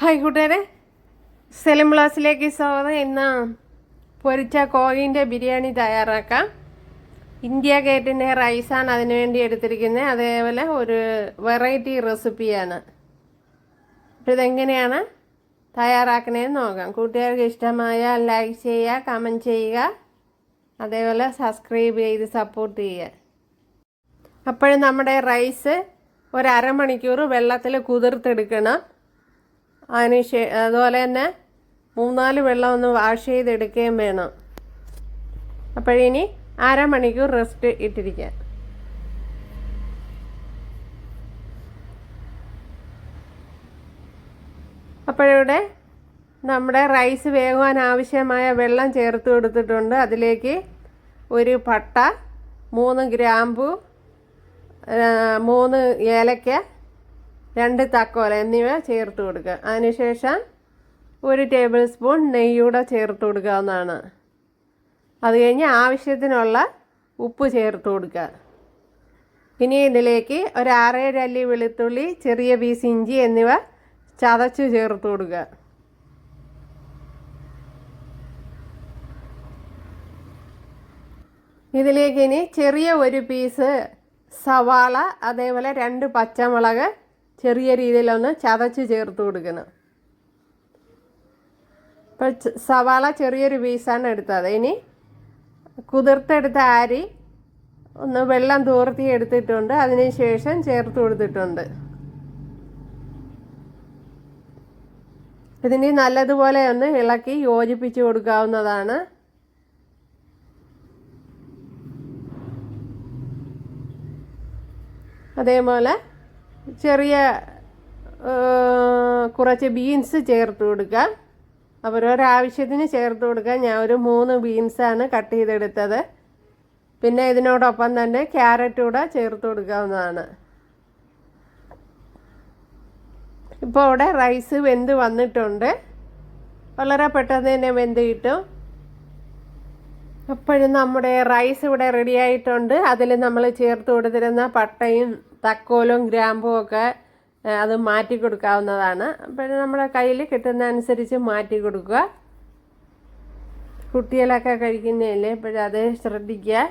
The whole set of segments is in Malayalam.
ഹായ് കൂട്ടുകാരെ. സെലം ക്ലാസ്സിലേക്ക് സ്വാഗതം. ഇന്ന് പൊരിച്ച കോഴിന്റെ ബിരിയാണി തയ്യാറാക്കാം. ഇന്ത്യ ഗേറ്റിന്റെ റൈസാണ് അതിനു വേണ്ടി എടുത്തിരിക്കുന്നത്. അതേപോലെ ഒരു വെറൈറ്റി റെസിപ്പിയാണ് അപ്പോൾ ഇതെങ്ങനെയാണ് തയ്യാറാക്കണേന്ന് നോക്കാം. കൂട്ടുകാർക്ക് ഇഷ്ടമായ ലൈക്ക് ചെയ്യുക കമന്റ് ചെയ്യുക. അതേപോലെ സബ്സ്ക്രൈബ് ചെയ്ത് സപ്പോർട്ട് ചെയ്യുക. അപ്പോഴും നമ്മുടെ റൈസ് ഒരു അരമണിക്കൂർ വെള്ളത്തിൽ കുതിർത്തെടുക്കണം. അതിന് അതുപോലെ തന്നെ മൂന്നാൽ വെള്ളം ഒന്ന് വാഷ് ചെയ്തെടുക്കുകയും വേണം. അപ്പോഴിനി അരമണിക്കൂർ റെസ്റ്റ് ഇട്ടിരിക്കാം അപ്പോഴിവിടെ നമ്മുടെ റൈസ് വേകുവാൻ ആവശ്യമായ വെള്ളം ചേർത്ത് കൊടുത്തിട്ടുണ്ട്. അതിലേക്ക് ഒരു പട്ട മൂന്ന് ഗ്രാമ്പു മൂന്ന് ഏലക്ക രണ്ട് തക്കോല എന്നിവ ചേർത്ത് കൊടുക്കുക. അതിനുശേഷം ഒരു ടേബിൾ സ്പൂൺ നെയ്യൂടെ ചേർത്ത് എന്നാണ്. അത് കഴിഞ്ഞ് ആവശ്യത്തിനുള്ള ഉപ്പ് ചേർത്ത് കൊടുക്കുക. ഇനി ഇതിലേക്ക് ഒരു ആറേഴ് അല്ലി വെളുത്തുള്ളി ചെറിയ പീസ് ഇഞ്ചി എന്നിവ ചതച്ചു ചേർത്ത് കൊടുക്കുക. ഇതിലേക്ക് ഇനി ചെറിയ ഒരു പീസ് സവാള അതേപോലെ രണ്ട് പച്ചമുളക് ചെറിയ രീതിയിലൊന്ന് ചതച്ച് ചേർത്ത് കൊടുക്കണം. ഇപ്പോൾ സവാള ചെറിയൊരു പീസാണ് എടുത്തത്. ഇനി കുതിർത്തെടുത്ത അരി ഒന്ന് വെള്ളം തോർത്തി എടുത്തിട്ടുണ്ട്. അതിന് ശേഷം ചേർത്ത് കൊടുത്തിട്ടുണ്ട്. ഇതിന് നല്ലതുപോലെ ഒന്ന് ഇളക്കി യോജിപ്പിച്ച് കൊടുക്കാവുന്നതാണ്. അതേപോലെ ചെറിയ കുറച്ച് ബീൻസ് ചേർത്ത് കൊടുക്കുക. അവരൊരാവശ്യത്തിന് ചേർത്ത് കൊടുക്കുക. ഞാൻ ഒരു മൂന്ന് ബീൻസാണ് കട്ട് ചെയ്തെടുത്തത്. പിന്നെ ഇതിനോടൊപ്പം തന്നെ ക്യാരറ്റ് കൂടെ ചേർത്ത് കൊടുക്കാവുന്നതാണ്. ഇപ്പോൾ ഇവിടെ റൈസ് വെന്ത് വന്നിട്ടുണ്ട്. വളരെ പെട്ടെന്ന് തന്നെ വെന്ത് കിട്ടും. അപ്പോഴും നമ്മുടെ റൈസ് ഇവിടെ റെഡി ആയിട്ടുണ്ട്. അതിൽ നമ്മൾ ചേർത്ത് കൊടുത്തിരുന്ന പട്ടയും തക്കോലും ഗ്രാമ്പും ഒക്കെ അത് മാറ്റി കൊടുക്കാവുന്നതാണ്. പിന്നെ നമ്മുടെ കയ്യിൽ കിട്ടുന്ന അനുസരിച്ച് മാറ്റി കൊടുക്കുക. കുട്ടികളൊക്കെ കഴിക്കുന്നതല്ലേ ഇപ്പോഴും അത് ശ്രദ്ധിക്കുക.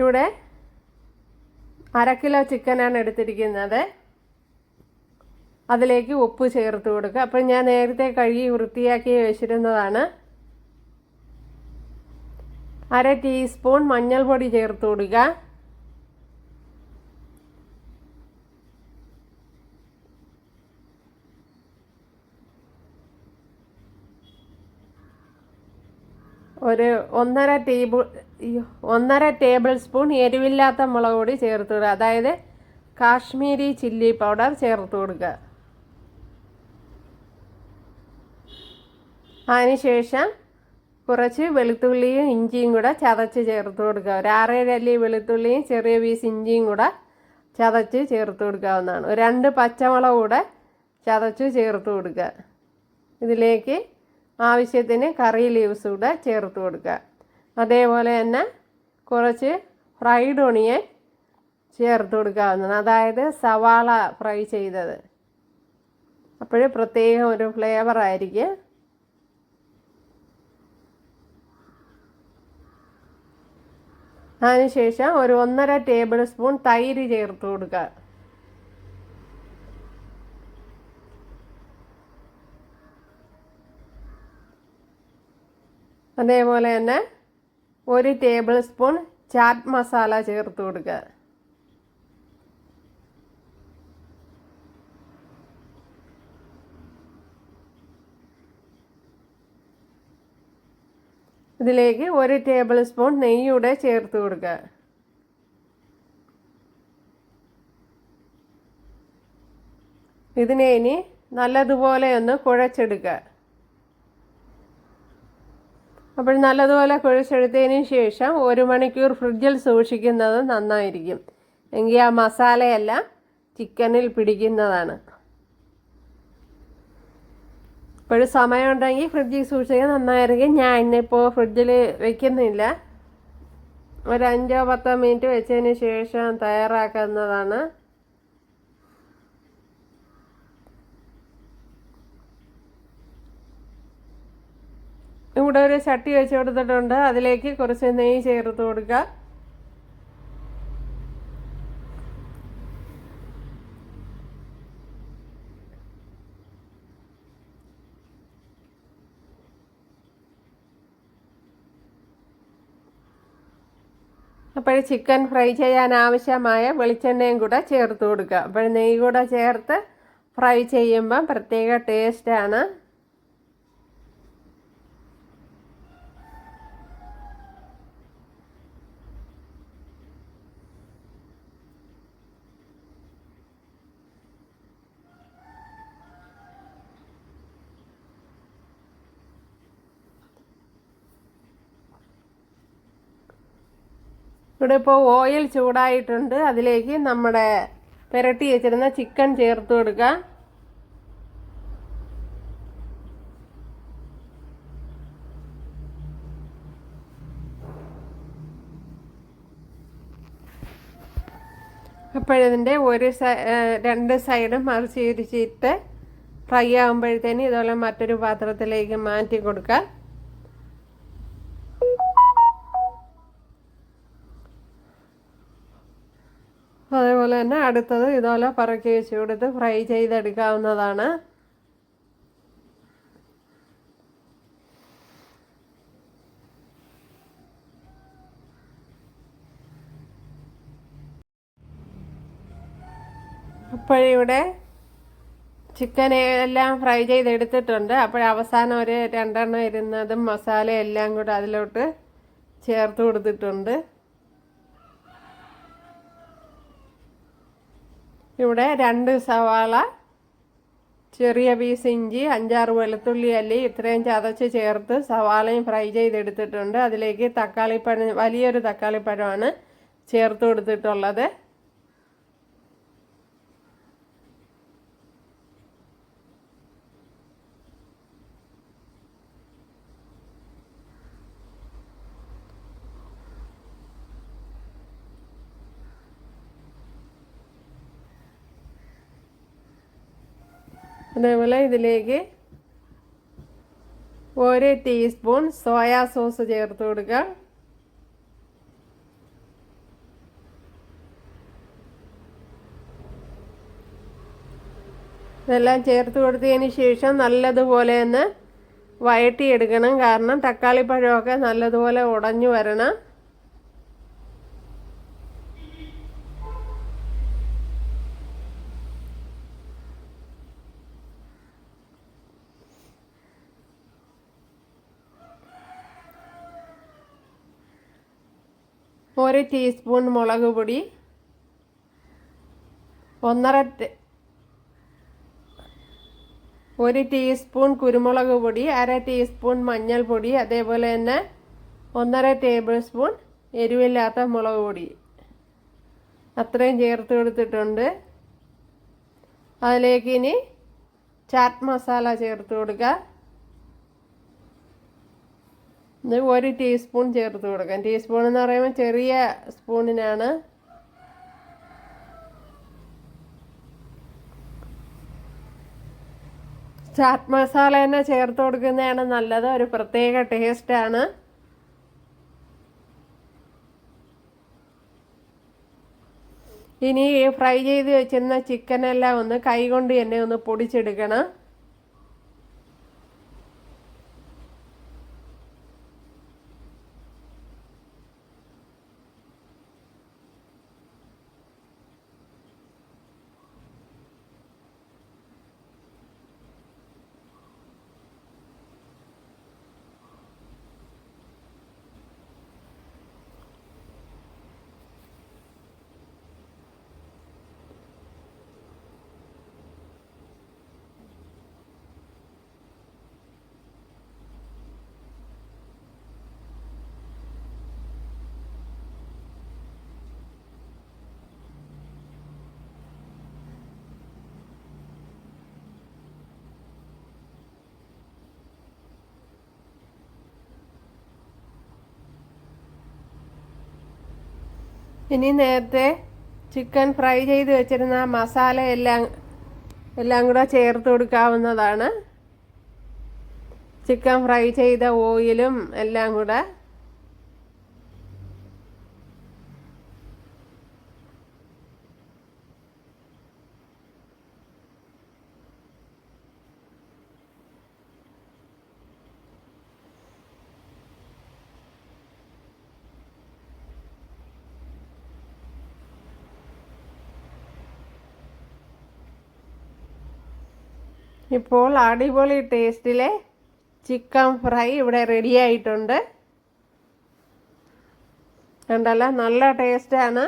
ഇവിടെ അര കിലോ ചിക്കനാണ് എടുത്തിരിക്കുന്നത്. അതിലേക്ക് ഉപ്പ് ചേർത്ത് കൊടുക്കുക. അപ്പം ഞാൻ നേരത്തെ കഴുകി വൃത്തിയാക്കി വെച്ചിരുന്നതാണ്. അര ടീസ്പൂൺ മഞ്ഞൾപ്പൊടി ചേർത്ത് കൊടുക്കുക. ഒരു ഒന്നര ടേബിൾ ഒന്നര ടേബിൾ സ്പൂൺ എരിവില്ലാത്ത മുളക് പൊടി ചേർത്ത് കൊടുക്കുക അതായത് കാശ്മീരി ചില്ലി പൗഡർ ചേർത്ത് കൊടുക്കുക. അതിനുശേഷം കുറച്ച് വെളുത്തുള്ളിയും ഇഞ്ചിയും കൂടെ ചതച്ച് ചേർത്ത് കൊടുക്കുക. ഒരു ആറേഴ് അല്ലി വെളുത്തുള്ളിയും ചെറിയ പീസ് ഇഞ്ചിയും കൂടെ ചതച്ച് ചേർത്ത് കൊടുക്കാവുന്നതാണ്. രണ്ട് പച്ചമുളക് കൂടെ ചതച്ച് ചേർത്ത് കൊടുക്കുക. ഇതിലേക്ക് ആവശ്യത്തിന് കറി ലീവ്സ് കൂടെ ചേർത്ത് കൊടുക്കുക. അതേപോലെ തന്നെ കുറച്ച് ഫ്രൈഡ് ഒണിയൻ ചേർത്ത് കൊടുക്കാവുന്നതാണ്. അതായത് സവാള ഫ്രൈ ചെയ്തത്. അപ്പോൾ പ്രത്യേകം ഒരു ഫ്ലേവർ ആയിരിക്കും. അതിനുശേഷം ഒരു ഒന്നര ടേബിൾ സ്പൂൺ തൈര് ചേർത്ത് കൊടുക്കുക. അതേപോലെ തന്നെ ഒരു ടേബിൾ സ്പൂൺ ചാറ്റ് മസാല ചേർത്ത് കൊടുക്കുക. ഇതിലേക്ക് ഒരു ടേബിൾ സ്പൂൺ നെയ്യൂടെ ചേർത്ത് കൊടുക്കുക. ഇതിനെ ഇനി നല്ലതുപോലെ ഒന്ന് കുഴച്ചെടുക്കുക. അപ്പോൾ നല്ലതുപോലെ കുഴച്ചെടുത്തതിന് ശേഷം ഒരു മണിക്കൂർ ഫ്രിഡ്ജിൽ സൂക്ഷിക്കുന്നത് നന്നായിരിക്കും. എങ്കിൽ ആ മസാലയെല്ലാം ചിക്കനിൽ പിടിക്കുന്നതാണ്. ഇപ്പോഴും സമയമുണ്ടെങ്കിൽ ഫ്രിഡ്ജിൽ സൂക്ഷിക്കാൻ നന്നായിരിക്കും. ഞാൻ ഇന്നിപ്പോൾ ഫ്രിഡ്ജിൽ വെക്കുന്നില്ല. ഒരു അഞ്ചോ പത്തോ മിനിറ്റ് വെച്ചതിന് ശേഷം തയ്യാറാക്കുന്നതാണ്. ഇവിടെ ഒരു ചട്ടി വെച്ച് കൊടുത്തിട്ടുണ്ട്. അതിലേക്ക് കുറച്ച് നെയ്യ് ചേർത്ത് കൊടുക്കുക അപ്പോൾ ചിക്കൻ ഫ്രൈ ചെയ്യാൻ ആവശ്യമായ വെളിച്ചെണ്ണയും കൂടെ ചേർത്ത് കൊടുക്കുക അപ്പോൾ നെയ്യ് കൂടെ ചേർത്ത് ഫ്രൈ ചെയ്യുമ്പം പ്രത്യേക ടേസ്റ്റാണ് ഇവിടെ ഇപ്പോൾ ഓയിൽ ചൂടായിട്ടുണ്ട്. അതിലേക്ക് നമ്മുടെ പുരട്ടി വെച്ചിരുന്ന ചിക്കൻ ചേർത്ത് കൊടുക്കുക അപ്പോഴിതിന്റെ ഒരു രണ്ട് സൈഡും മറിച്ച് ഇരിച്ചിട്ട് ഫ്രൈ ആകുമ്പോഴത്തേന് ഇതുപോലെ മറ്റൊരു പാത്രത്തിലേക്ക് മാറ്റി കൊടുക്കുക അതേപോലെ തന്നെ അടുത്തത് ഇതുപോലെ പറക്കി വെച്ച് കൊടുത്ത് ഫ്രൈ ചെയ്തെടുക്കാവുന്നതാണ്. അപ്പോഴിവിടെ ചിക്കൻ എല്ലാം ഫ്രൈ ചെയ്തെടുത്തിട്ടുണ്ട്. അപ്പോഴവസാനം ഒരു രണ്ടെണ്ണം ഇരുന്നതും മസാല എല്ലാം കൂടെ അതിലോട്ട് ചേർത്ത് കൊടുത്തിട്ടുണ്ട്. ഇവിടെ രണ്ട് സവാള ചെറിയ പീസ് ഇഞ്ചി അഞ്ചാറ് വെളുത്തുള്ളി അല്ലി ഇത്രയും ചതച്ച് ചേർത്ത് സവാളയും ഫ്രൈ ചെയ്തെടുത്തിട്ടുണ്ട്. അതിലേക്ക് തക്കാളിപ്പഴം വലിയൊരു തക്കാളിപ്പഴമാണ് ചേർത്ത് കൊടുത്തിട്ടുള്ളത്. അതേപോലെ ഇതിലേക്ക് ഒരു ടീസ്പൂൺ സോയാ സോസ് ചേർത്ത് കൊടുക്കുക ഇതെല്ലാം ചേർത്ത് കൊടുത്തതിന് ശേഷം നല്ലതുപോലെ ഒന്ന് വയറ്റിയെടുക്കണം കാരണം തക്കാളി പഴമൊക്കെ നല്ലതുപോലെ ഉടഞ്ഞു വരണം. ഒരു ടീസ്പൂൺ മുളക് പൊടി. ഒന്നര ഒരു ടീസ്പൂൺ കുരുമുളക് പൊടി അര ടീസ്പൂൺ മഞ്ഞൾപ്പൊടി അതേപോലെ തന്നെ ഒന്നര ടേബിൾ സ്പൂൺ എരിവില്ലാത്ത മുളക് പൊടി. അത്രയും ചേർത്ത് കൊടുത്തിട്ടുണ്ട്. അതിലേക്ക് ഇനി ചാറ്റ് മസാല ചേർത്ത് കൊടുക്കുക ഇത് ഒരു ടീസ്പൂൺ ചേർത്ത് കൊടുക്കാം. ടീസ്പൂൺ എന്ന് പറയുമ്പോൾ ചെറിയ സ്പൂണിനാണ്. ചാറ്റ് മസാല തന്നെ ചേർത്ത് കൊടുക്കുന്നതാണ് നല്ലത്. ഒരു പ്രത്യേക ടേസ്റ്റാണ് ഇനി ഫ്രൈ ചെയ്ത് വെച്ചിരുന്ന ചിക്കനെല്ലാം ഒന്ന് കൈ കൊണ്ട് തന്നെ ഒന്ന് പൊടിച്ചെടുക്കണം. ഇനി നേരത്തെ ചിക്കൻ ഫ്രൈ ചെയ്ത് വെച്ചിരുന്ന മസാല എല്ലാം എല്ലാം കൂടെ ചേർത്ത് കൊടുക്കാവുന്നതാണ്. ചിക്കൻ ഫ്രൈ ചെയ്ത ഓയിലും എല്ലാം കൂടെ ഇപ്പോൾ അടിപൊളി ടേസ്റ്റിലെ ചിക്കൻ ഫ്രൈ ഇവിടെ റെഡി ആയിട്ടുണ്ട്. കണ്ടല്ല നല്ല ടേസ്റ്റാണ്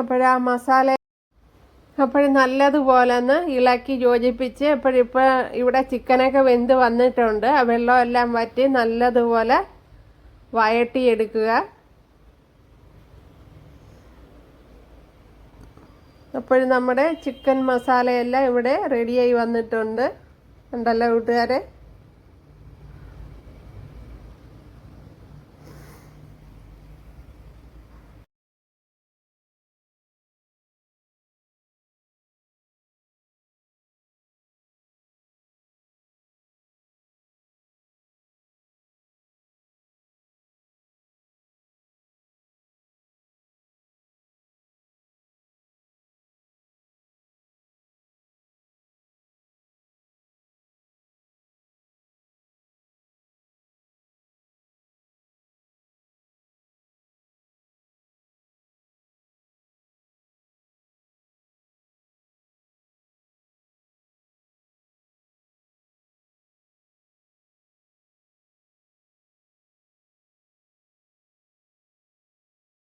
അപ്പോഴാ മസാല അപ്പോഴും നല്ലതുപോലെ ഒന്ന് ഇളക്കി യോജിപ്പിച്ച് അപ്പോഴിപ്പോൾ ഇവിടെ ചിക്കനൊക്കെ വെന്ത് വന്നിട്ടുണ്ട്. ആ വെള്ളമെല്ലാം വറ്റി നല്ലതുപോലെ വഴട്ടിയെടുക്കുക അപ്പോഴും നമ്മുടെ ചിക്കൻ മസാലയെല്ലാം ഇവിടെ റെഡിയായി വന്നിട്ടുണ്ട്. ഉണ്ടല്ലോ കൂട്ടുകാരെ?